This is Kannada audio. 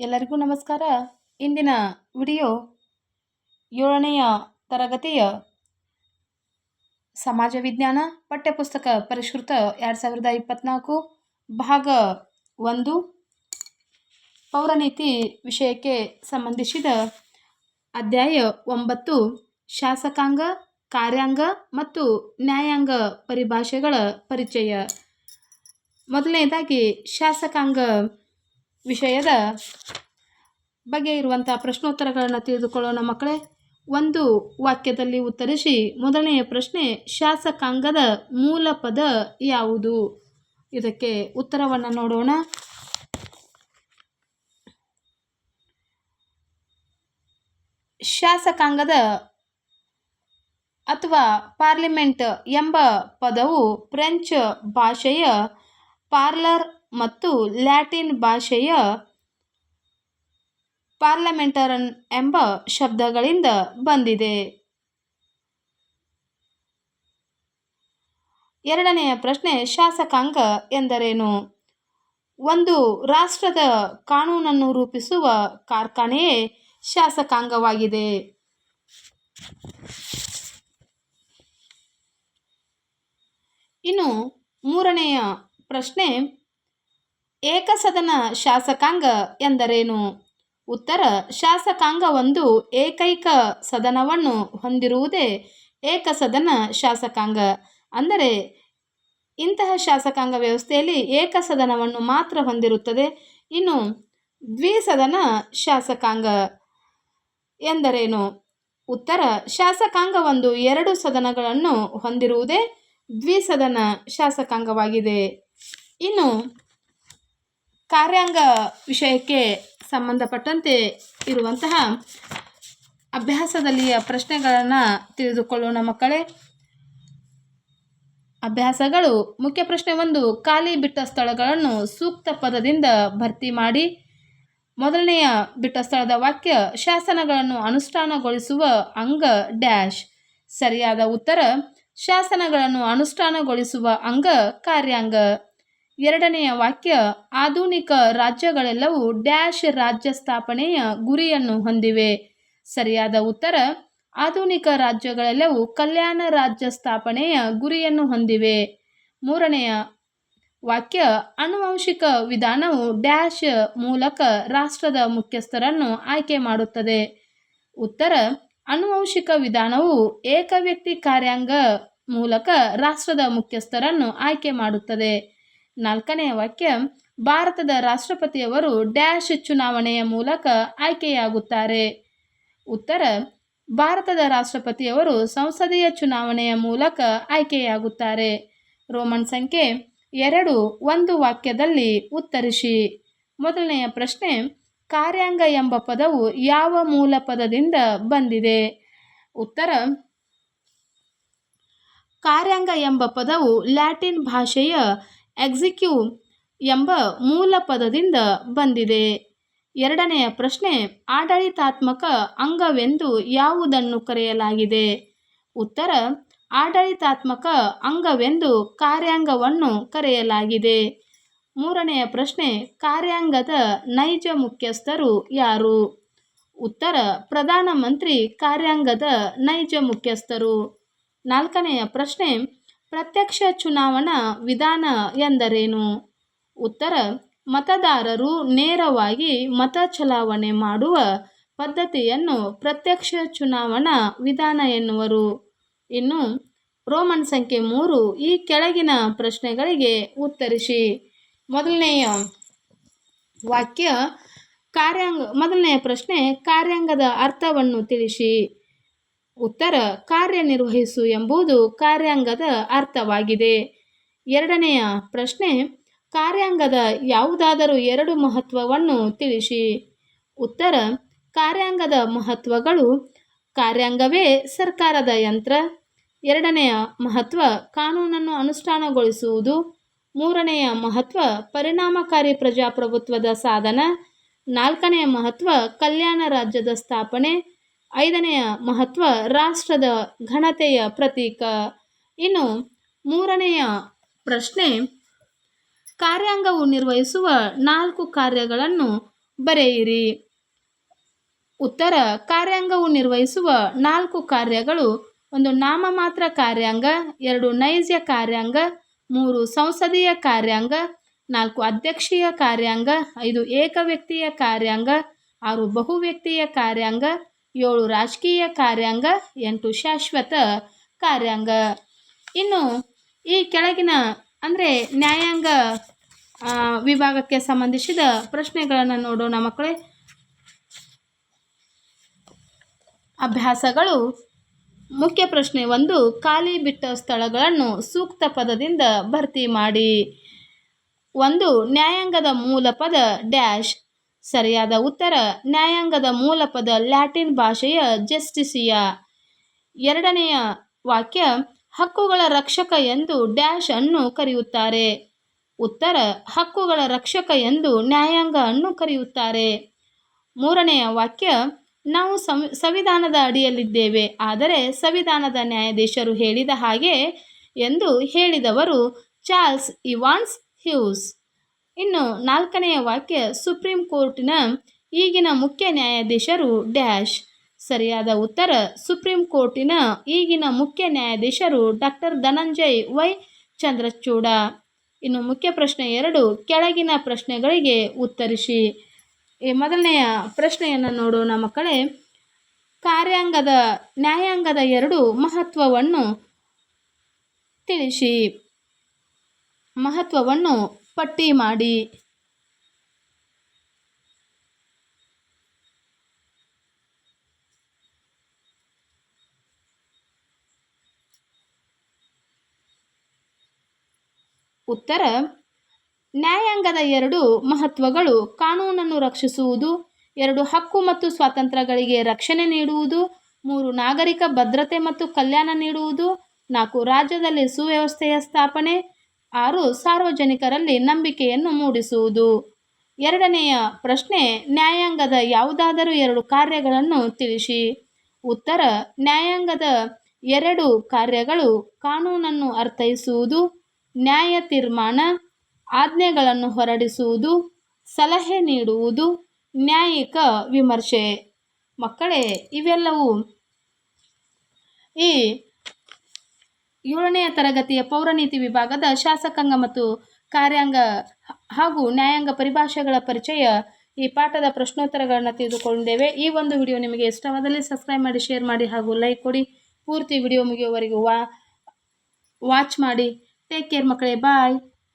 ಎಲ್ಲರಿಗೂ ನಮಸ್ಕಾರ. ಇಂದಿನ ವಿಡಿಯೋ ಏಳನೆಯ ತರಗತಿಯ ಸಮಾಜ ವಿಜ್ಞಾನ ಪಠ್ಯಪುಸ್ತಕ ಪರಿಷ್ಕೃತ ಎರಡು ಸಾವಿರದ ಇಪ್ಪತ್ತ್ನಾಲ್ಕು ಭಾಗ ಒಂದು. ಪೌರನೀತಿ ವಿಷಯಕ್ಕೆ ಸಂಬಂಧಿಸಿದ ಅಧ್ಯಾಯ ಒಂಬತ್ತು. ಶಾಸಕಾಂಗ, ಕಾರ್ಯಾಂಗ ಮತ್ತು ನ್ಯಾಯಾಂಗ ಪರಿಭಾಷೆಗಳ ಪರಿಚಯ. ಮೊದಲನೇದಾಗಿ ಶಾಸಕಾಂಗ ವಿಷಯದ ಬಗ್ಗೆ ಇರುವಂಥ ಪ್ರಶ್ನೋತ್ತರಗಳನ್ನು ತಿಳಿದುಕೊಳ್ಳೋಣ ಮಕ್ಕಳೇ. ಒಂದು ವಾಕ್ಯದಲ್ಲಿ ಉತ್ತರಿಸಿ, ಮೊದಲನೆಯ ಪ್ರಶ್ನೆ, ಶಾಸಕಾಂಗದ ಮೂಲ ಪದ ಯಾವುದು? ಇದಕ್ಕೆ ಉತ್ತರವನ್ನು ನೋಡೋಣ. ಶಾಸಕಾಂಗದ ಅಥವಾ ಪಾರ್ಲಿಮೆಂಟ್ ಎಂಬ ಪದವು ಫ್ರೆಂಚ್ ಭಾಷೆಯ ಪಾರ್ಲರ್ ಮತ್ತು ಲ್ಯಾಟಿನ್ ಭಾಷೆಯ ಪಾರ್ಲಮೆಂಟರನ್ ಎಂಬ ಶಬ್ದಗಳಿಂದ ಬಂದಿದೆ. ಎರಡನೆಯ ಪ್ರಶ್ನೆ ಶಾಸಕಾಂಗ ಎಂದರೇನು? ಒಂದು ರಾಷ್ಟ್ರದ ಕಾನೂನನ್ನು ರೂಪಿಸುವ ಕಾರ್ಖಾನೆಯೇ ಶಾಸಕಾಂಗವಾಗಿದೆ. ಇನ್ನು ಮೂರನೆಯ ಪ್ರಶ್ನೆ ಏಕಸದನ ಶಾಸಕಾಂಗ ಎಂದರೇನು? ಉತ್ತರ ಶಾಸಕಾಂಗ ಒಂದು ಏಕೈಕ ಸದನವನ್ನು ಹೊಂದಿರುವುದೇ ಏಕಸದನ ಶಾಸಕಾಂಗ. ಅಂದರೆ, ಇಂತಹ ಶಾಸಕಾಂಗ ವ್ಯವಸ್ಥೆಯಲ್ಲಿ ಏಕಸದನವನ್ನು ಮಾತ್ರ ಹೊಂದಿರುತ್ತದೆ. ಇನ್ನು, ದ್ವಿಸದನ ಶಾಸಕಾಂಗ ಎಂದರೇನು? ಉತ್ತರ ಶಾಸಕಾಂಗ ಒಂದು ಎರಡು ಸದನಗಳನ್ನು ಹೊಂದಿರುವುದೇ ದ್ವಿಸದನ ಶಾಸಕಾಂಗವಾಗಿದೆ. ಇನ್ನು ಕಾರ್ಯಾಂಗ ವಿಷಯಕ್ಕೆ ಸಂಬಂಧಪಟ್ಟಂತೆ ಇರುವಂತಹ ಅಭ್ಯಾಸದಲ್ಲಿಯ ಪ್ರಶ್ನೆಗಳನ್ನು ತಿಳಿದುಕೊಳ್ಳೋಣ ಮಕ್ಕಳೇ. ಅಭ್ಯಾಸಗಳು ಮುಖ್ಯ ಪ್ರಶ್ನೆ ಒಂದು, ಖಾಲಿ ಬಿಟ್ಟ ಸ್ಥಳಗಳನ್ನು ಸೂಕ್ತ ಪದದಿಂದ ಭರ್ತಿ ಮಾಡಿ, ಮೊದಲನೆಯ ಬಿಟ್ಟ ಸ್ಥಳದ ವಾಕ್ಯ ಶಾಸನಗಳನ್ನು ಅನುಷ್ಠಾನಗೊಳಿಸುವ ಅಂಗ ಡ್ಯಾಶ್. ಸರಿಯಾದ ಉತ್ತರ, ಶಾಸನಗಳನ್ನು ಅನುಷ್ಠಾನಗೊಳಿಸುವ ಅಂಗ ಕಾರ್ಯಾಂಗ. ಎರಡನೆಯ ವಾಕ್ಯ, ಆಧುನಿಕ ರಾಜ್ಯಗಳೆಲ್ಲವೂ ಡ್ಯಾಶ್ ರಾಜ್ಯ ಸ್ಥಾಪನೆಯ ಗುರಿಯನ್ನು ಹೊಂದಿವೆ. ಸರಿಯಾದ ಉತ್ತರ, ಆಧುನಿಕ ರಾಜ್ಯಗಳೆಲ್ಲವೂ ಕಲ್ಯಾಣ ರಾಜ್ಯ ಸ್ಥಾಪನೆಯ ಗುರಿಯನ್ನು ಹೊಂದಿವೆ. ಮೂರನೆಯ ವಾಕ್ಯ ಅನುವಂಶಿಕ ವಿಧಾನವು ಡ್ಯಾಶ್ ಮೂಲಕ ರಾಷ್ಟ್ರದ ಮುಖ್ಯಸ್ಥರನ್ನು ಆಯ್ಕೆ ಮಾಡುತ್ತದೆ. ಉತ್ತರ ಅನುವಂಶಿಕ ವಿಧಾನವು ಏಕವ್ಯಕ್ತಿ ಕಾರ್ಯಾಂಗ ಮೂಲಕ ರಾಷ್ಟ್ರದ ಮುಖ್ಯಸ್ಥರನ್ನು ಆಯ್ಕೆ ಮಾಡುತ್ತದೆ. ನಾಲ್ಕನೆಯ ವಾಕ್ಯ, ಭಾರತದ ರಾಷ್ಟ್ರಪತಿಯವರು ಡ್ಯಾಶ್ ಚುನಾವಣೆಯ ಮೂಲಕ ಆಯ್ಕೆಯಾಗುತ್ತಾರೆ. ಉತ್ತರ, ಭಾರತದ ರಾಷ್ಟ್ರಪತಿಯವರು ಸಂಸದೀಯ ಚುನಾವಣೆಯ ಮೂಲಕ ಆಯ್ಕೆಯಾಗುತ್ತಾರೆ. ರೋಮನ್ ಸಂಖ್ಯೆ ಎರಡು, ಒಂದು ವಾಕ್ಯದಲ್ಲಿ ಉತ್ತರಿಸಿ. ಮೊದಲನೆಯ ಪ್ರಶ್ನೆ, ಕಾರ್ಯಾಂಗ ಎಂಬ ಪದವು ಯಾವ ಮೂಲ ಪದದಿಂದ ಬಂದಿದೆ? ಉತ್ತರ, ಕಾರ್ಯಾಂಗ ಎಂಬ ಪದವು ಲ್ಯಾಟಿನ್ ಭಾಷೆಯ ಎಕ್ಸಿಕ್ಯೂ ಎಂಬ ಮೂಲ ಪದದಿಂದ ಬಂದಿದೆ. ಎರಡನೆಯ ಪ್ರಶ್ನೆ, ಆಡಳಿತಾತ್ಮಕ ಅಂಗವೆಂದು ಯಾವುದನ್ನು ಕರೆಯಲಾಗಿದೆ? ಉತ್ತರ, ಆಡಳಿತಾತ್ಮಕ ಅಂಗವೆಂದು ಕಾರ್ಯಾಂಗವನ್ನು ಕರೆಯಲಾಗಿದೆ. ಮೂರನೆಯ ಪ್ರಶ್ನೆ, ಕಾರ್ಯಾಂಗದ ನೈಜ ಮುಖ್ಯಸ್ಥರು ಯಾರು? ಉತ್ತರ, ಪ್ರಧಾನಮಂತ್ರಿ ಕಾರ್ಯಾಂಗದ ನೈಜ ಮುಖ್ಯಸ್ಥರು. ನಾಲ್ಕನೆಯ ಪ್ರಶ್ನೆ ಪ್ರತ್ಯಕ್ಷ ಚುನಾವಣಾ ವಿಧಾನ ಎಂದರೇನು? ಉತ್ತರ, ಮತದಾರರು ನೇರವಾಗಿ ಮತ ಚಲಾವಣೆ ಮಾಡುವ ಪದ್ಧತಿಯನ್ನು ಪ್ರತ್ಯಕ್ಷ ಚುನಾವಣಾ ವಿಧಾನ ಎನ್ನುವರು. ಇನ್ನು, ರೋಮನ್ ಸಂಖ್ಯೆ ಮೂರು ಈ ಕೆಳಗಿನ ಪ್ರಶ್ನೆಗಳಿಗೆ ಉತ್ತರಿಸಿ. ಮೊದಲನೆಯ ವಾಕ್ಯ, ಕಾರ್ಯಾಂಗ, ಮೊದಲನೆಯ ಪ್ರಶ್ನೆ ಕಾರ್ಯಾಂಗದ ಅರ್ಥವನ್ನು ತಿಳಿಸಿ. ಉತ್ತರ ಕಾರ್ಯನಿರ್ವಹಿಸು ಎಂಬುದು ಕಾರ್ಯಾಂಗದ ಅರ್ಥವಾಗಿದೆ. ಎರಡನೆಯ ಪ್ರಶ್ನೆ, ಕಾರ್ಯಾಂಗದ ಯಾವುದಾದರೂ ಎರಡು ಮಹತ್ವವನ್ನು ತಿಳಿಸಿ. ಉತ್ತರ, ಕಾರ್ಯಾಂಗದ ಮಹತ್ವಗಳು ಕಾರ್ಯಾಂಗವೇ ಸರ್ಕಾರದ ಯಂತ್ರ. ಎರಡನೆಯ ಮಹತ್ವ, ಕಾನೂನನ್ನು ಅನುಷ್ಠಾನಗೊಳಿಸುವುದು. ಮೂರನೆಯ ಮಹತ್ವ, ಪರಿಣಾಮಕಾರಿ ಪ್ರಜಾಪ್ರಭುತ್ವದ ಸಾಧನ. ನಾಲ್ಕನೆಯ ಮಹತ್ವ, ಕಲ್ಯಾಣ ರಾಜ್ಯದ ಸ್ಥಾಪನೆ. ಐದನೆಯ ಮಹತ್ವ ರಾಷ್ಟ್ರದ ಘನತೆಯ ಪ್ರತೀಕ. ಇನ್ನು ಮೂರನೆಯ ಪ್ರಶ್ನೆ, ಕಾರ್ಯಾಂಗವು ನಿರ್ವಹಿಸುವ ನಾಲ್ಕು ಕಾರ್ಯಗಳನ್ನು ಬರೆಯಿರಿ. ಉತ್ತರ, ಕಾರ್ಯಾಂಗವು ನಿರ್ವಹಿಸುವ ನಾಲ್ಕು ಕಾರ್ಯಗಳು ಒಂದು ನಾಮಮಾತ್ರ ಕಾರ್ಯಾಂಗ, ಎರಡು ನೈಜ ಕಾರ್ಯಾಂಗ, ಮೂರು ಸಂಸದೀಯ ಕಾರ್ಯಾಂಗ, ನಾಲ್ಕು ಅಧ್ಯಕ್ಷೀಯ ಕಾರ್ಯಾಂಗ, ಐದು ಏಕವ್ಯಕ್ತಿಯ ಕಾರ್ಯಾಂಗ, ಆರು ಬಹುವ್ಯಕ್ತಿಯ ಕಾರ್ಯಾಂಗ ಏಳು ರಾಜಕೀಯ ಕಾರ್ಯಾಂಗ, ಎಂಟು ಶಾಶ್ವತ ಕಾರ್ಯಾಂಗ. ಇನ್ನು ಈ ಕೆಳಗಿನ, ಅಂದರೆ ನ್ಯಾಯಾಂಗ ವಿಭಾಗಕ್ಕೆ ಸಂಬಂಧಿಸಿದ ಪ್ರಶ್ನೆಗಳನ್ನು ನೋಡೋಣ ಮಕ್ಕಳೇ. ಅಭ್ಯಾಸಗಳು. ಮುಖ್ಯ ಪ್ರಶ್ನೆ ಒಂದು, ಖಾಲಿ ಬಿಟ್ಟ ಸ್ಥಳಗಳನ್ನು ಸೂಕ್ತ ಪದದಿಂದ ಭರ್ತಿ ಮಾಡಿ. ಒಂದು, ನ್ಯಾಯಾಂಗದ ಮೂಲ ಪದ ಡ್ಯಾಶ್. ಸರಿಯಾದ ಉತ್ತರ, ನ್ಯಾಯಾಂಗದ ಮೂಲಪದ ಲ್ಯಾಟಿನ್ ಭಾಷೆಯ ಜಸ್ಟಿಸಿಯಾ ಎರಡನೆಯ ವಾಕ್ಯ, ಹಕ್ಕುಗಳ ರಕ್ಷಕ ಎಂದು ಡ್ಯಾಶ್ ಅನ್ನು ಕರೆಯುತ್ತಾರೆ. ಉತ್ತರ, ಹಕ್ಕುಗಳ ರಕ್ಷಕ ಎಂದು ನ್ಯಾಯಾಂಗ ಅನ್ನು ಕರೆಯುತ್ತಾರೆ. ಮೂರನೆಯ ವಾಕ್ಯ, ನಾವು ಸಂವಿಧಾನದ ಅಡಿಯಲ್ಲಿದ್ದೇವೆ, ಆದರೆ ಸಂವಿಧಾನದ ನ್ಯಾಯಾಧೀಶರು ಹೇಳಿದ ಹಾಗೆ ಎಂದು ಹೇಳಿದವರು ಚಾರ್ಲ್ಸ್ ಇವಾನ್ಸ್ ಹ್ಯೂಸ್. ಇನ್ನು ನಾಲ್ಕನೆಯ ವಾಕ್ಯ ಸುಪ್ರೀಂ ಕೋರ್ಟಿನ ಈಗಿನ ಮುಖ್ಯ ನ್ಯಾಯಾಧೀಶರು ಡ್ಯಾಶ್. ಸರಿಯಾದ ಉತ್ತರ, ಸುಪ್ರೀಂ ಕೋರ್ಟಿನ ಈಗಿನ ಮುಖ್ಯ ನ್ಯಾಯಾಧೀಶರು ಡಾಕ್ಟರ್ ಧನಂಜಯ್ ವೈ ಚಂದ್ರಚೂಡ. ಇನ್ನು ಮುಖ್ಯ ಪ್ರಶ್ನೆ ಎರಡು, ಕೆಳಗಿನ ಪ್ರಶ್ನೆಗಳಿಗೆ ಉತ್ತರಿಸಿ. ಈ ಮೊದಲನೆಯ ಪ್ರಶ್ನೆಯನ್ನು ನೋಡೋಣ ಮಕ್ಕಳೇ. ಕಾರ್ಯಾಂಗದ, ನ್ಯಾಯಾಂಗದ ಎರಡು ಮಹತ್ವವನ್ನು ತಿಳಿಸಿ. ಮಹತ್ವವನ್ನು ಪಟ್ಟಿ ಮಾಡಿ. ಉತ್ತರ, ನ್ಯಾಯಾಂಗದ ಎರಡು ಮಹತ್ವಗಳು ಕಾನೂನನ್ನು ರಕ್ಷಿಸುವುದು, ಎರಡು ಹಕ್ಕು ಮತ್ತು ಸ್ವಾತಂತ್ರ್ಯಗಳಿಗೆ ರಕ್ಷಣೆ ನೀಡುವುದು, ಮೂರು ನಾಗರಿಕ ಭದ್ರತೆ ಮತ್ತು ಕಲ್ಯಾಣ ನೀಡುವುದು, ನಾಲ್ಕು ರಾಜ್ಯದಲ್ಲಿ ಸುವ್ಯವಸ್ಥೆಯ ಸ್ಥಾಪನೆ ಆರು, ಸಾರ್ವಜನಿಕರಲ್ಲಿ ನಂಬಿಕೆಯನ್ನು ಮೂಡಿಸುವುದು. ಎರಡನೆಯ ಪ್ರಶ್ನೆ, ನ್ಯಾಯಾಂಗದ ಯಾವುದಾದರೂ ಎರಡು ಕಾರ್ಯಗಳನ್ನು ತಿಳಿಸಿ. ಉತ್ತರ, ನ್ಯಾಯಾಂಗದ ಎರಡು ಕಾರ್ಯಗಳು ಕಾನೂನನ್ನು ಅರ್ಥೈಸುವುದು, ನ್ಯಾಯ ತೀರ್ಮಾನ, ಆಜ್ಞೆಗಳನ್ನು ಹೊರಡಿಸುವುದು, ಸಲಹೆ ನೀಡುವುದು, ನ್ಯಾಯಿಕ ವಿಮರ್ಶೆ. ಮಕ್ಕಳೇ, ಇವೆಲ್ಲವೂ ಈ ಏಳನೆಯ ತರಗತಿಯ ಪೌರನೀತಿ ವಿಭಾಗದ ಶಾಸಕಾಂಗ ಮತ್ತು ಕಾರ್ಯಾಂಗ ಹಾಗೂ ನ್ಯಾಯಾಂಗ ಪರಿಭಾಷೆಗಳ ಪರಿಚಯ ಈ ಪಾಠದ ಪ್ರಶ್ನೋತ್ತರಗಳನ್ನು ತಿಳಿದುಕೊಂಡಿದ್ದೇವೆ ಈ ಒಂದು ವಿಡಿಯೋ ನಿಮಗೆ ಇಷ್ಟವಾದಲ್ಲಿ ಸಬ್ಸ್ಕ್ರೈಬ್ ಮಾಡಿ, ಶೇರ್ ಮಾಡಿ ಹಾಗೂ ಲೈಕ್ ಕೊಡಿ. ಪೂರ್ತಿ ವಿಡಿಯೋ ಮುಗಿಯುವವರೆಗೂ ವಾಚ್ ಮಾಡಿ. ಟೇಕ್ ಕೇರ್ ಮಕ್ಕಳೇ. ಬಾಯ್.